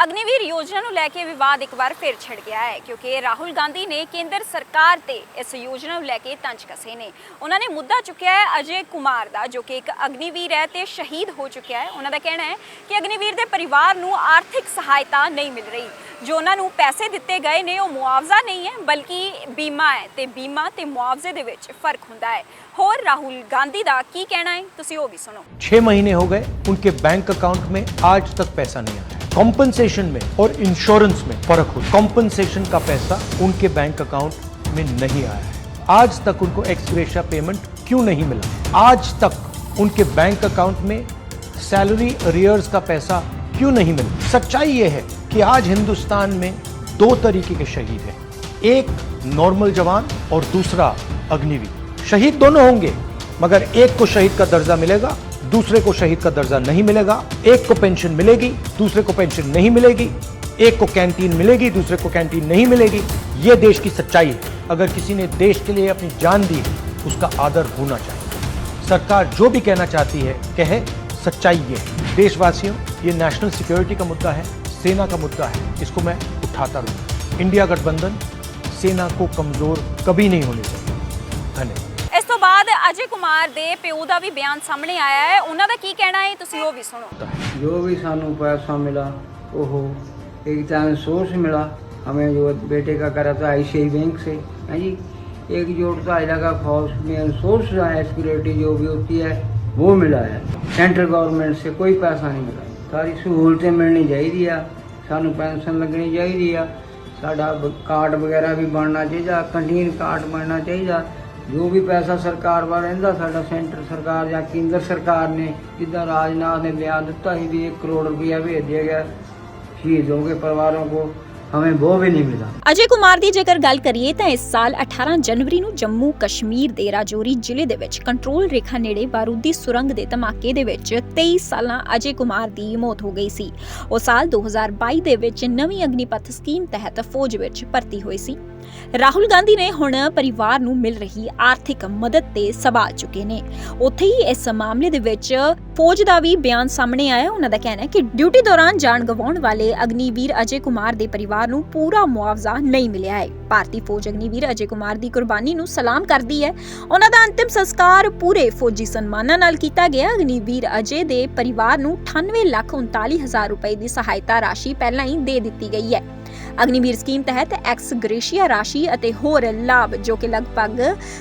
ਅਗਨੀਵੀਰ ਯੋਜਨਾ ਨੂੰ ਲੈ ਕੇ ਵਿਵਾਦ ਇੱਕ ਵਾਰ ਫਿਰ ਛਿੜ ਗਿਆ ਹੈ ਕਿਉਂਕਿ ਰਾਹੁਲ ਗਾਂਧੀ ਨੇ ਕੇਂਦਰ ਸਰਕਾਰ ਤੇ ਇਸ ਯੋਜਨਾ ਨੂੰ ਲੈ ਕੇ ਤੰਜ ਕਸੇ ਨੇ ਉਹਨਾਂ ਨੇ ਮੁੱਦਾ ਚੁੱਕਿਆ ਹੈ ਅਜੇ ਕੁਮਾਰ ਦਾ ਜੋ ਕਿ ਇੱਕ ਅਗਨੀਵੀਰ ਹੈ ਤੇ ਸ਼ਹੀਦ ਹੋ ਚੁੱਕਿਆ ਹੈ ਉਹਨਾਂ ਦਾ ਕਹਿਣਾ ਹੈ ਕਿ ਅਗਨੀਵੀਰ ਦੇ ਪਰਿਵਾਰ ਨੂੰ ਆਰਥਿਕ ਸਹਾਇਤਾ ਨਹੀਂ ਮਿਲ ਰਹੀ ਜੋ ਉਹਨਾਂ ਨੂੰ ਪੈਸੇ ਦਿੱਤੇ ਗਏ ਨੇ ਉਹ ਮੁਆਵਜ਼ਾ ਨਹੀਂ ਹੈ ਬਲਕਿ ਬੀਮਾ ਹੈ ਤੇ ਬੀਮਾ ਤੇ ਮੁਆਵਜ਼ੇ ਦੇ ਵਿੱਚ ਫਰਕ ਹੁੰਦਾ ਹੈ ਹੋਰ ਰਾਹੁਲ ਗਾਂਧੀ ਦਾ ਕੀ ਕਹਿਣਾ ਹੈ ਤੁਸੀਂ ਉਹ ਵੀ ਸੁਣੋ छह महीने हो गए उनके बैंक अकाउंट में आज तक पैसा नहीं आया कॉम्पनसेशन में और इंश्योरेंस में फ़र्क हो कॉम्पनसेशन का पैसा उनके बैंक अकाउंट में नहीं आया है। आज तक उनको एक्सग्रेशिया पेमेंट क्यों नहीं मिला? आज तक उनके बैंक अकाउंट में सैलरी अरियर्स का पैसा क्यों नहीं मिला? सच्चाई ये है कि आज हिंदुस्तान में दो तरीके के शहीद हैं। एक नॉर्मल जवान और दूसरा अग्निवीर। शहीद दोनों होंगे, मगर एक को शहीद का दर्जा मिलेगा दूसरे को शहीद का दर्जा नहीं मिलेगा, एक को पेंशन मिलेगी, दूसरे को पेंशन नहीं मिलेगी, एक को कैंटीन मिलेगी, दूसरे को कैंटीन नहीं मिलेगी। ये देश की सच्चाई है। अगर किसी ने देश के लिए अपनी जान दी है उसका आदर होना चाहिए। सरकार जो भी कहना चाहती है, कहे, सच्चाई ये देशवासियों, ये नेशनल सिक्योरिटी का मुद्दा है, सेना का मुद्दा है। इसको मैं उठाता रहूँ। इंडिया गठबंधन, सेना को कमज़ोर कभी नहीं होने चाहिए धन्यवाद। ਦੇ ਪਿਓ ਦਾ ਵੀ ਬਿਆਨ ਸਾਹਮਣੇ ਆਇਆ ਹੈ ਉਹਨਾਂ ਦਾ ਕੀ ਕਹਿਣਾ ਹੈ ਤੁਸੀਂ ਉਹ ਵੀ ਸੁਣੋ जो भी सानू पैसा मिला वो हो एक टाइम सोर्स मिला हमें जो बेटे का करा था आई बैंक से है जी एक जोड़ता इलाका फौज में सोर्स जो है सिक्योरिटी जो भी होती है वो मिला है सेंट्रल गवर्नमेंट से कोई पैसा नहीं मिला सारी सहूलतें मिलनी चाहिए सानू पेंशन लगनी चाहिए साडा ਕਾਰਡ ਵਗੈਰਾ ਵੀ ਬਣਨਾ ਚਾਹੀਦਾ ਕੰਟੀਨ ਕਾਰਡ ਬਣਨਾ ਚਾਹੀਦਾ ਜੋ ਵੀ ਪੈਸਾ ਸਰਕਾਰ ਵੱਲ ਰਹਿੰਦਾ, ਸਾਡਾ ਸੈਂਟਰ ਸਰਕਾਰ ਜਾਂ ਕੇਂਦਰ ਸਰਕਾਰ ਨੇ ਜਿੱਦਾਂ ਰਾਜਨਾਥ ਨੇ ਬਿਆਨ ਦਿੱਤਾ ਸੀ ਵੀ 1 ਕਰੋੜ ਰੁਪਇਆ ਭੇਜ ਦਿਆ ਗਿਆ, ਸ਼ਹੀਦੋਂ ਕੇ ਪਰਿਵਾਰਾਂ ਕੋ, ਹਮੇ ਉਹ ਵੀ ਨਹੀਂ ਮਿਲਾ ਅਜੇ ਕੁਮਾਰ ਦੀ ਜੇਕਰ ਗੱਲ ਕਰੀਏ ਤਾਂ ਇਸ ਸਾਲ 18 ਜਨਵਰੀ ਨੂੰ ਜੰਮੂ ਕਸ਼ਮੀਰ ਦੇ ਰਾਜੌਰੀ ਜ਼ਿਲ੍ਹੇ ਦੇ ਵਿੱਚ ਕੰਟਰੋਲ ਰੇਖਾ ਨੇੜੇ ਬਾਰੂਦੀ ਸੁਰੰਗ ਦੇ ਧਮਾਕੇ ਦੇ ਵਿੱਚ 23 ਸਾਲਾਂ ਅਜੇ ਕੁਮਾਰ ਦੀ ਮੌਤ ਹੋ ਗਈ ਸੀ। ਉਹ ਸਾਲ 2022 ਦੇ ਵਿੱਚ ਨਵੀਂ ਅਗਨੀਪਥ ਸਕੀਮ ਤਹਿਤ ਫੌਜ ਵਿੱਚ ਭਰਤੀ ਹੋਈ ਸੀ। ਰਾਹੁਲ ਗਾਂਧੀ ਨੇ ਹੁਣ ਪਰਿਵਾਰ ਨੂੰ ਮਿਲ ਰਹੀ ਆਰਥਿਕ ਮਦਦ ਤੇ ਸਵਾਲ ਚੁੱਕੇ ਨੇ। ਉੱਥੇ ਹੀ ਇਸ ਮਾਮਲੇ ਦੇ ਵਿੱਚ ਫੌਜ ਦਾ ਵੀ ਬਿਆਨ ਸਾਹਮਣੇ ਆਇਆ। ਉਹਨਾਂ ਦਾ ਕਹਿਣਾ ਹੈ ਕਿ ਡਿਊਟੀ ਦੌਰਾਨ ਜਾਨ ਗਵਾਉਣ ਵਾਲੇ ਅਗਨੀਵੀਰ ਅਜੇ ਕੁਮਾਰ ਦੇ ਪਰਿਵਾਰ ਨੂੰ ਪੂਰਾ ਮੁਆਵਜ਼ਾ ਨਹੀਂ ਮਿਲਿਆ ਹੈ। ਭਾਰਤੀ ਫੌਜ ਅਗਨੀਵੀਰ ਅਜੇ ਕੁਮਾਰ ਦੀ ਕੁਰਬਾਨੀ ਨੂੰ ਸਲਾਮ ਕਰਦੀ ਹੈ। ਉਹਨਾਂ ਦਾ ਅੰਤਿਮ ਸੰਸਕਾਰ ਪੂਰੇ ਫੌਜੀ ਸਨਮਾਨਾਂ ਨਾਲ ਕੀਤਾ ਗਿਆ। ਅਗਨੀਵੀਰ ਅਜੇ ਦੇ ਪਰਿਵਾਰ ਨੂੰ 98 ਲੱਖ 39 ਹਜ਼ਾਰ ਰੁਪਏ ਦੀ ਸਹਾਇਤਾ ਰਾਸ਼ੀ ਪਹਿਲਾਂ ਹੀ ਦੇ ਦਿੱਤੀ ਗਈ ਹੈ। ਅਗਨੀਵੀਰ ਸਕੀਮ ਤਹਿਤ ਐਕਸ ਗ੍ਰੇਸ਼ੀਆ ਰਾਸ਼ੀ ਅਤੇ ਹੋਰ ਲਾਭ ਜੋ ਕਿ ਲਗਭਗ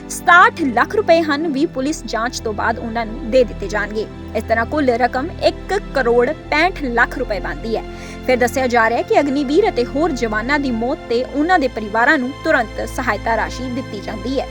67 ਲੱਖ ਰੁਪਏ ਹਨ, ਵੀ ਪੁਲਿਸ ਜਾਂਚ ਤੋਂ ਬਾਅਦ ਉਹਨਾਂ ਨੂੰ ਦੇ ਦਿੱਤੇ ਜਾਣਗੇ। ਇਸ ਤਰ੍ਹਾਂ ਕੁੱਲ ਰਕਮ 1 ਕਰੋੜ 65 ਲੱਖ ਰੁਪਏ ਬਣਦੀ ਹੈ। ਫਿਰ ਦੱਸਿਆ ਜਾ ਰਿਹਾ ਹੈ ਕਿ ਅਗਨੀਵੀਰ ਅਤੇ ਹੋਰ ਜਵਾਨਾਂ ਦੀ ਮੌਤ ਤੇ ਉਹਨਾਂ ਦੇ ਪਰਿਵਾਰਾਂ ਨੂੰ ਤੁਰੰਤ ਸਹਾਇਤਾ ਰਾਸ਼ੀ ਦਿੱਤੀ ਜਾਂਦੀ ਹੈ।